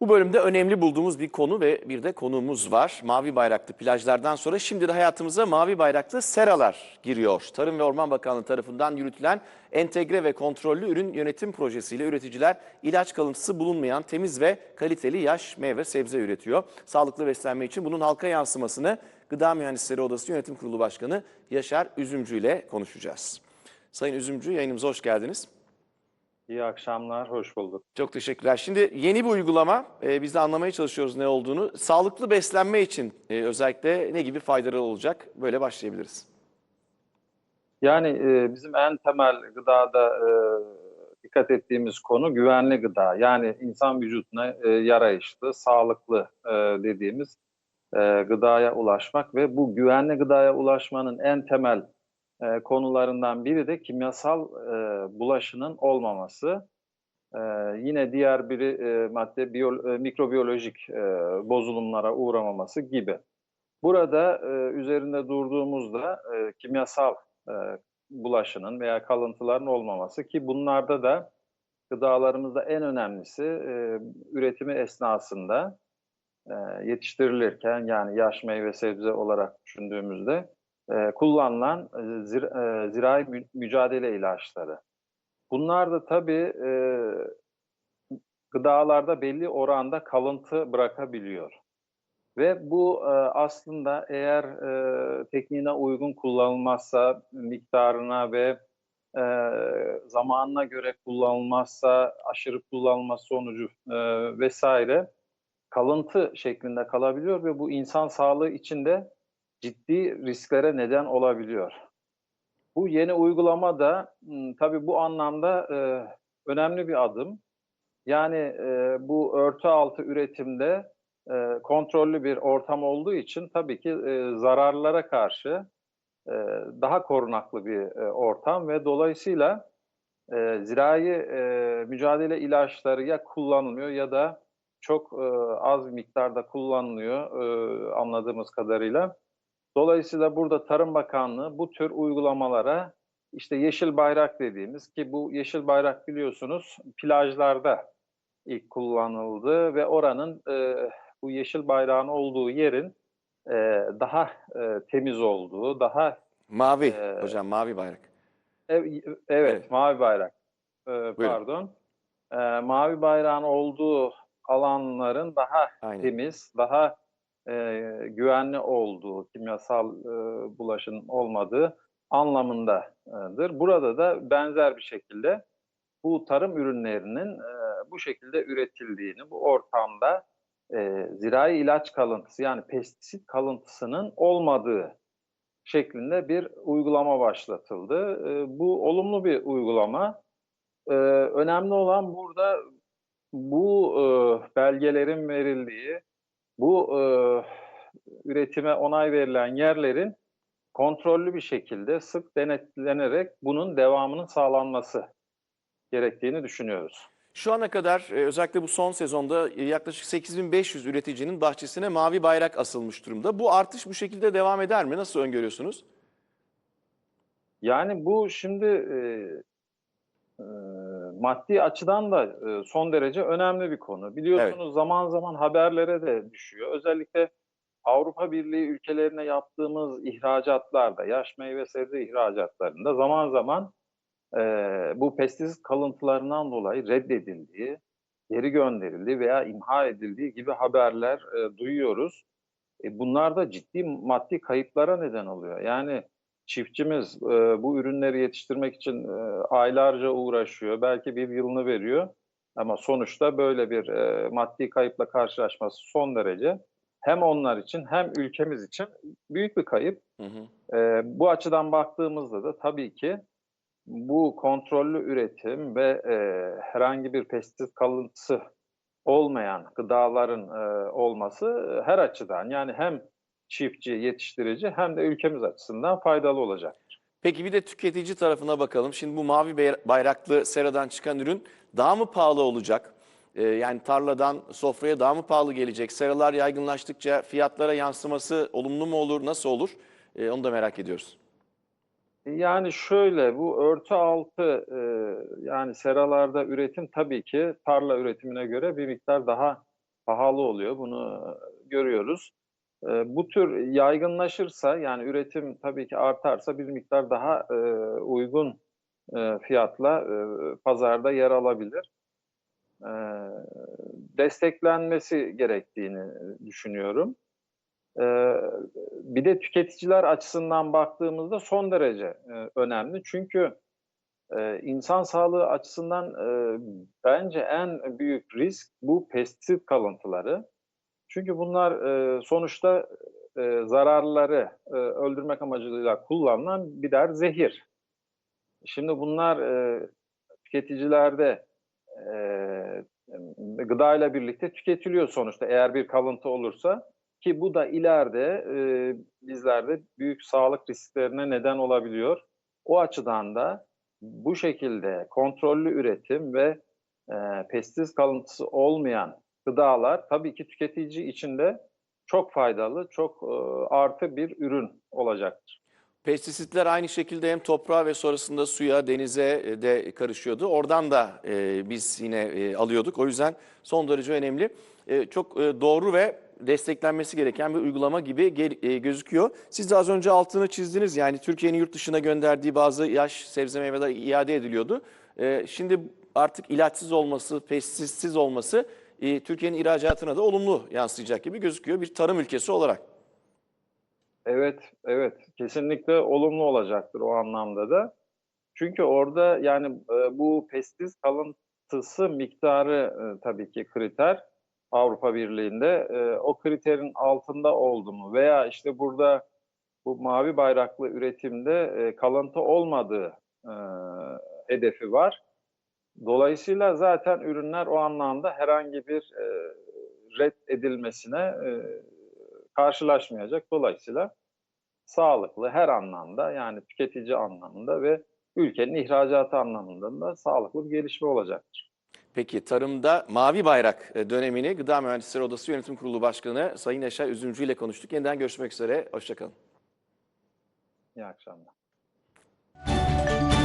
Bu bölümde önemli bulduğumuz bir konu ve bir de konuğumuz var. Mavi bayraklı plajlardan sonra şimdi de hayatımıza mavi bayraklı seralar giriyor. Tarım ve Orman Bakanlığı tarafından yürütülen entegre ve kontrollü ürün yönetim projesiyle üreticiler ilaç kalıntısı bulunmayan temiz ve kaliteli yaş meyve sebze üretiyor. Sağlıklı beslenme için bunun halka yansımasını Gıda Mühendisleri Odası Yönetim Kurulu Başkanı Yaşar Üzümcü ile konuşacağız. Sayın Üzümcü yayınımıza hoş geldiniz. İyi akşamlar, hoş bulduk. Çok teşekkürler. Şimdi yeni bir uygulama. Ee, biz de anlamaya çalışıyoruz ne olduğunu. Sağlıklı beslenme için e, özellikle ne gibi faydaları olacak? Böyle başlayabiliriz. Yani e, bizim en temel gıdada e, dikkat ettiğimiz konu güvenli gıda. Yani insan vücuduna e, yarayışlı, sağlıklı e, dediğimiz e, gıdaya ulaşmak ve bu güvenli gıdaya ulaşmanın en temel e, konularından biri de kimyasal e, bulaşının olmaması. E, yine diğer bir e, madde biyo, e, mikrobiyolojik e, bozulumlara uğramaması gibi. Burada e, üzerinde durduğumuzda e, kimyasal e, bulaşının veya kalıntıların olmaması ki bunlarda da gıdalarımızda en önemlisi e, üretimi esnasında e, yetiştirilirken yani yaş meyve sebze olarak düşündüğümüzde e, kullanılan e, zir, e, zirai mü, mücadele ilaçları. Bunlar da tabii e, gıdalarda belli oranda kalıntı bırakabiliyor. Ve bu e, aslında eğer e, tekniğine uygun kullanılmazsa, miktarına ve e, zamanına göre kullanılmazsa, aşırı kullanılması sonucu e, vesaire kalıntı şeklinde kalabiliyor ve bu insan sağlığı için de ciddi risklere neden olabiliyor. Bu yeni uygulama da m, tabii bu anlamda e, önemli bir adım. Yani e, bu örtü altı üretimde e, kontrollü bir ortam olduğu için tabii ki e, zararlara karşı e, daha korunaklı bir e, ortam ve dolayısıyla e, zirai e, mücadele ilaçları ya kullanılmıyor ya da çok e, az miktarda kullanılıyor e, anladığımız kadarıyla. Dolayısıyla burada Tarım Bakanlığı bu tür uygulamalara işte yeşil bayrak dediğimiz ki bu yeşil bayrak biliyorsunuz plajlarda ilk kullanıldı ve oranın e, bu yeşil bayrağın olduğu yerin e, daha e, temiz olduğu, daha Mavi Ee, hocam mavi bayrak. ev- evet, Evet. mavi bayrak e, pardon E, mavi bayrağın olduğu alanların daha Aynen. temiz, daha e, güvenli olduğu, kimyasal e, bulaşın olmadığı anlamındadır. Burada da benzer bir şekilde bu tarım ürünlerinin e, bu şekilde üretildiğini, bu ortamda e, zirai ilaç kalıntısı yani pestisit kalıntısının olmadığı şeklinde bir uygulama başlatıldı. E, bu olumlu bir uygulama. E, önemli olan burada bu e, belgelerin verildiği, bu e, üretime onay verilen yerlerin kontrollü bir şekilde sık denetlenerek bunun devamının sağlanması gerektiğini düşünüyoruz. Şu ana kadar e, özellikle bu son sezonda yaklaşık 8500 üreticinin bahçesine mavi bayrak asılmış durumda. Bu artış bu şekilde devam eder mi? Nasıl öngörüyorsunuz? Yani bu şimdi e, e, maddi açıdan da e, son derece önemli bir konu. Biliyorsunuz zaman zaman haberlere de düşüyor. Özellikle Avrupa Birliği ülkelerine yaptığımız ihracatlarda, yaş meyve sebze ihracatlarında zaman zaman e, bu pestisit kalıntılarından dolayı reddedildiği, geri gönderildiği veya imha edildiği gibi haberler e, duyuyoruz. E, bunlar da ciddi maddi kayıplara neden oluyor. Yani çiftçimiz e, bu ürünleri yetiştirmek için e, aylarca uğraşıyor, belki bir yılını veriyor. Ama sonuçta böyle bir e, maddi kayıpla karşılaşması son derece hem onlar için hem ülkemiz için büyük bir kayıp. Hı hı. E, bu açıdan baktığımızda da tabii ki bu kontrollü üretim ve e, herhangi bir pestisit kalıntısı olmayan gıdaların e, olması her açıdan yani hem çiftçi, yetiştirici hem de ülkemiz açısından faydalı olacak. Peki bir de tüketici tarafına bakalım. Şimdi bu mavi bay- bayraklı seradan çıkan ürün daha mı pahalı olacak? Ee, yani tarladan sofraya daha mı pahalı gelecek? Seralar yaygınlaştıkça fiyatlara yansıması olumlu mu olur, nasıl olur? Ee, onu da merak ediyoruz. Yani şöyle bu örtü altı e, yani seralarda üretim tabii ki tarla üretimine göre bir miktar daha pahalı oluyor. Bunu görüyoruz. E, bu tür yaygınlaşırsa yani üretim tabii ki artarsa bir miktar daha e, uygun e, fiyatla e, pazarda yer alabilir. E, desteklenmesi gerektiğini düşünüyorum. E, bir de tüketiciler açısından baktığımızda son derece önemli. Çünkü insan sağlığı açısından bence en büyük risk bu pestisit kalıntıları. Çünkü bunlar e, sonuçta e, zararlıları e, öldürmek amacıyla kullanılan birer zehir. Şimdi bunlar e, tüketicilerde e, gıdayla birlikte tüketiliyor sonuçta eğer bir kalıntı olursa ki bu da ileride e, bizlerde büyük sağlık risklerine neden olabiliyor. O açıdan da bu şekilde kontrollü üretim ve e, pestisit kalıntısı olmayan gıdalar tabii ki tüketici için de çok faydalı, çok e, artı bir ürün olacaktır. Pestisitler aynı şekilde hem toprağa ve sonrasında suya, denize e, de karışıyordu. Oradan da e, biz yine alıyorduk. O yüzden son derece önemli. Çok doğru ve desteklenmesi gereken bir uygulama gibi gözüküyor. Siz de az önce altını çizdiniz. Yani Türkiye'nin yurt dışına gönderdiği bazı yaş sebze meyveler iade ediliyordu. Şimdi artık ilaçsız olması, pestisitsiz olması e, Türkiye'nin ihracatına da olumlu yansıyacak gibi gözüküyor bir tarım ülkesi olarak. Evet, evet. Kesinlikle olumlu olacaktır o anlamda da. Çünkü orada yani e, bu pestisit kalıntısı miktarı e, tabii ki kriter Avrupa Birliği'nde. E, o kriterin altında oldu mu veya işte burada bu mavi bayraklı üretimde e, kalıntı olmadığı e, hedefi var. Dolayısıyla zaten ürünler o anlamda herhangi bir e, red edilmesine e, karşılaşmayacak. Dolayısıyla sağlıklı her anlamda yani tüketici anlamında ve ülkenin ihracatı anlamında da sağlıklı bir gelişme olacaktır. Peki tarımda mavi bayrak e, dönemini Gıda Mühendisleri Odası Yönetim Kurulu Başkanı Sayın Yaşar Üzümcü ile konuştuk. Yeniden görüşmek üzere. Hoşçakalın. İyi akşamlar.